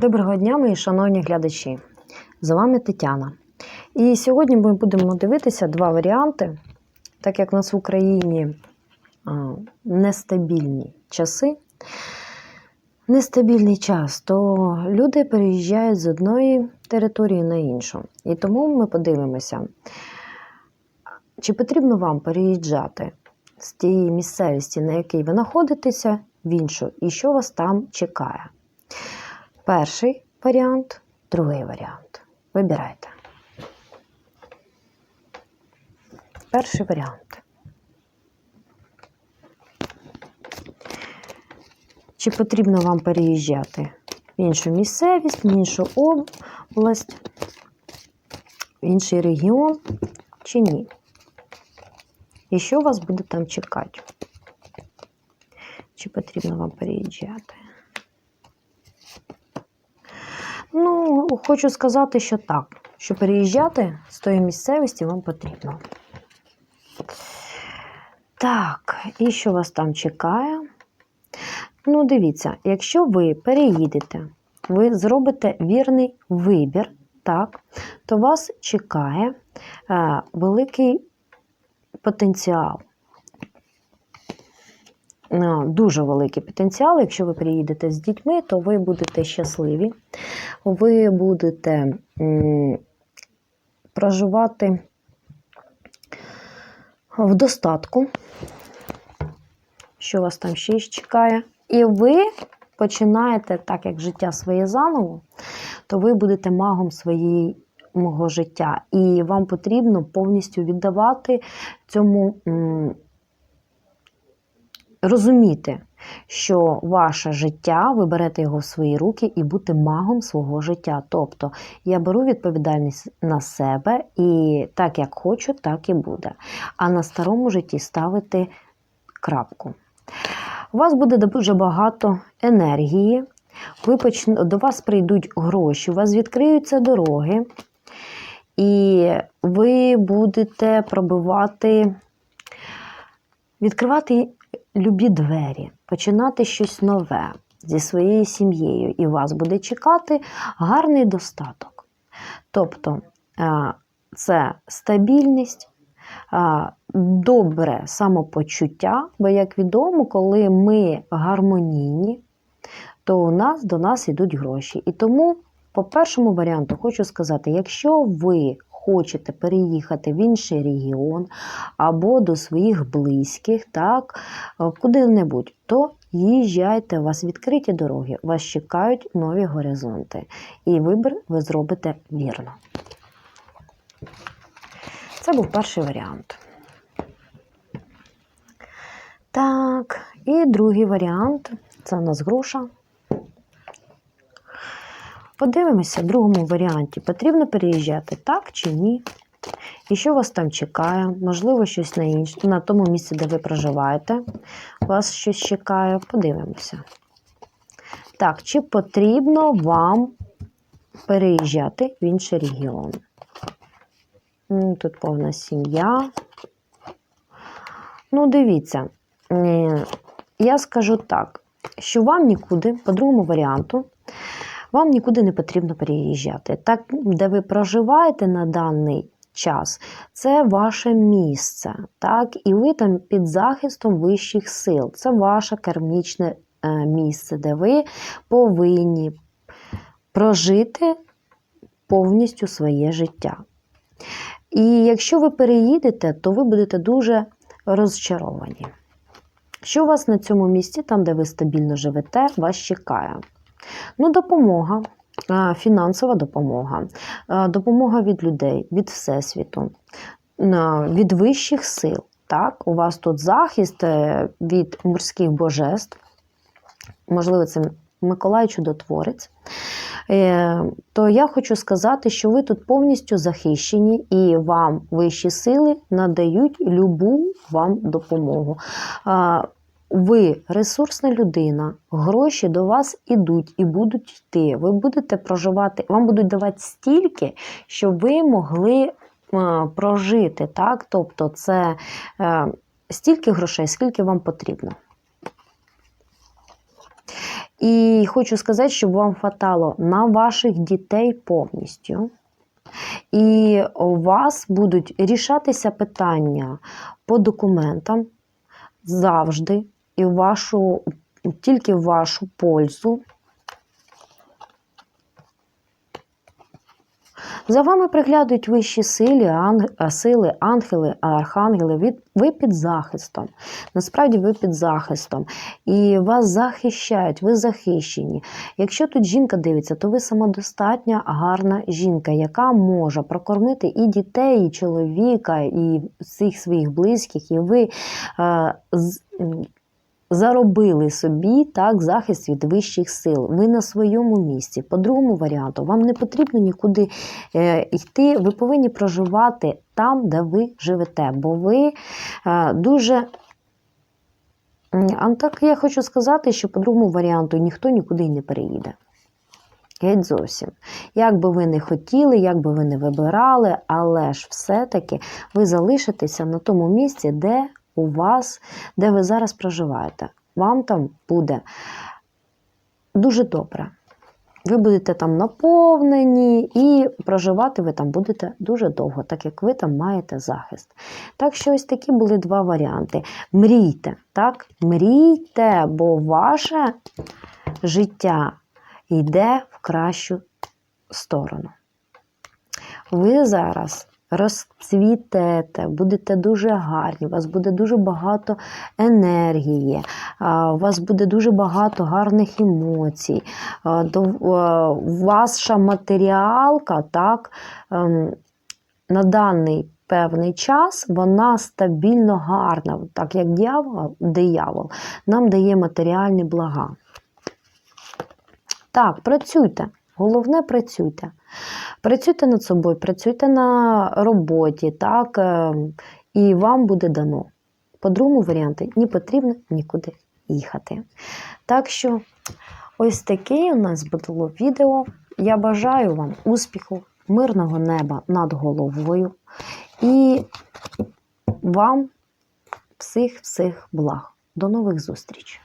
Доброго дня, мої шановні глядачі! З вами Тетяна. І сьогодні ми будемо дивитися два варіанти, так як у нас в Україні нестабільні часи. Нестабільний час, то люди переїжджають з одної території на іншу. І тому ми подивимося, чи потрібно вам переїжджати з тієї місцевості, на якій ви знаходитеся, в іншу, і що вас там чекає. Перший варіант, другий варіант. Вибирайте. Перший варіант. Чи потрібно вам переїжджати в іншу місцевість, в іншу область, в інший регіон, чи ні? І що вас буде там чекати? Чи потрібно вам переїжджати? Ну, хочу сказати, що так, що переїжджати з тої місцевості вам потрібно. Так, і що вас там чекає? Ну, дивіться, якщо ви переїдете, ви зробите вірний вибір, так, то вас чекає е, великий потенціал. Е, Дуже великий потенціал. Якщо ви приїдете з дітьми, то ви будете щасливі, ви будете проживати в достатку, що вас там ще чекає. І ви починаєте, так як життя своє заново, то ви будете магом своєї мого життя. І вам потрібно повністю віддавати цьому, розуміти, що ваше життя, ви берете його в свої руки і бути магом свого життя. Тобто я беру відповідальність на себе і так як хочу, так і буде. А на старому житті ставити крапку. У вас буде дуже багато енергії, ви почне, до вас прийдуть гроші, у вас відкриються дороги, і ви будете пробивати, відкривати любі двері, починати щось нове зі своєю сім'єю, і вас буде чекати гарний достаток. Тобто е, це стабільність, е, добре самопочуття, бо, як відомо, коли ми гармонійні, то у нас до нас йдуть гроші. І тому, по першому варіанту, хочу сказати: якщо ви хочете переїхати в інший регіон або до своїх близьких, так, е, куди-небудь, то їжджайте, у вас відкриті дороги, вас чекають нові горизонти. І вибір ви зробите вірно. Це був перший варіант. Так, і другий варіант це у нас груша. Подивимося, в другому варіанті потрібно переїжджати так чи ні. І що вас там чекає? Можливо, щось на інше, на тому місці, де ви проживаєте, вас щось чекає. Подивимося. Так, чи потрібно вам переїжджати в інший регіон? Тут повна сім'я. Ну, дивіться, я скажу так, що вам нікуди, по другому варіанту, вам нікуди не потрібно переїжджати. Так, де ви проживаєте на даний час, це ваше місце. Так, і ви там під захистом вищих сил. Це ваше кармічне е, місце, де ви повинні прожити повністю своє життя. І якщо ви переїдете, то ви будете дуже розчаровані. Що у вас на цьому місці, там, де ви стабільно живете, вас чекає? Ну, допомога, фінансова допомога, допомога від людей, від Всесвіту, від вищих сил. Так? У вас тут захист е, від морських божеств, можливо, це Миколай Чудотворець. Е, То я хочу сказати, що ви тут повністю захищені і вам вищі сили надають любу вам допомогу. Ви ресурсна людина, гроші до вас ідуть і будуть йти. Ви будете проживати, вам будуть давати стільки, щоб ви могли е, прожити. Так? Тобто це е, стільки грошей, скільки вам потрібно. І хочу сказати, щоб вам хватало на ваших дітей повністю. І у вас будуть рішатися питання по документам завжди і вашу, тільки вашу пользу. За вами приглядують вищі сили, анг... сили, ангели, архангели. Ви під захистом. Насправді ви під захистом. І вас захищають, ви захищені. Якщо тут жінка дивиться, то ви самодостатня, гарна жінка, яка може прокормити і дітей, і чоловіка, і всіх своїх близьких, і ви е, з, заробили собі так захист від вищих сил. Ви на своєму місці. По другому варіанту, вам не потрібно нікуди е, йти. Ви повинні проживати там, де ви живете, бо ви е, дуже. А так я хочу сказати, що по другому варіанту ніхто нікуди не переїде. Геть зовсім. Як би ви не хотіли, як би ви не вибирали, але ж все-таки ви залишитеся на тому місці, де у вас, де ви зараз проживаєте. Вам там буде дуже добре. Ви будете там наповнені, і проживати ви там будете дуже довго, так як ви там маєте захист. Так що ось такі були два варіанти. Мрійте, так? Мрійте, бо ваше життя йде в кращу сторону. Ви зараз розцвітете, будете дуже гарні, у вас буде дуже багато енергії, у вас буде дуже багато гарних емоцій. Ваша матеріалка, так, ем, на даний певний час вона стабільно гарна, так як дьявол, диявол нам дає матеріальні блага. Так, працюйте. Головне, працюйте. Працюйте над собою, працюйте на роботі, так, е, і вам буде дано. По другому варіанту не потрібно нікуди їхати. Так що, ось таке у нас було відео. Я бажаю вам успіху, мирного неба над головою і вам всіх-всіх благ. До нових зустрічей!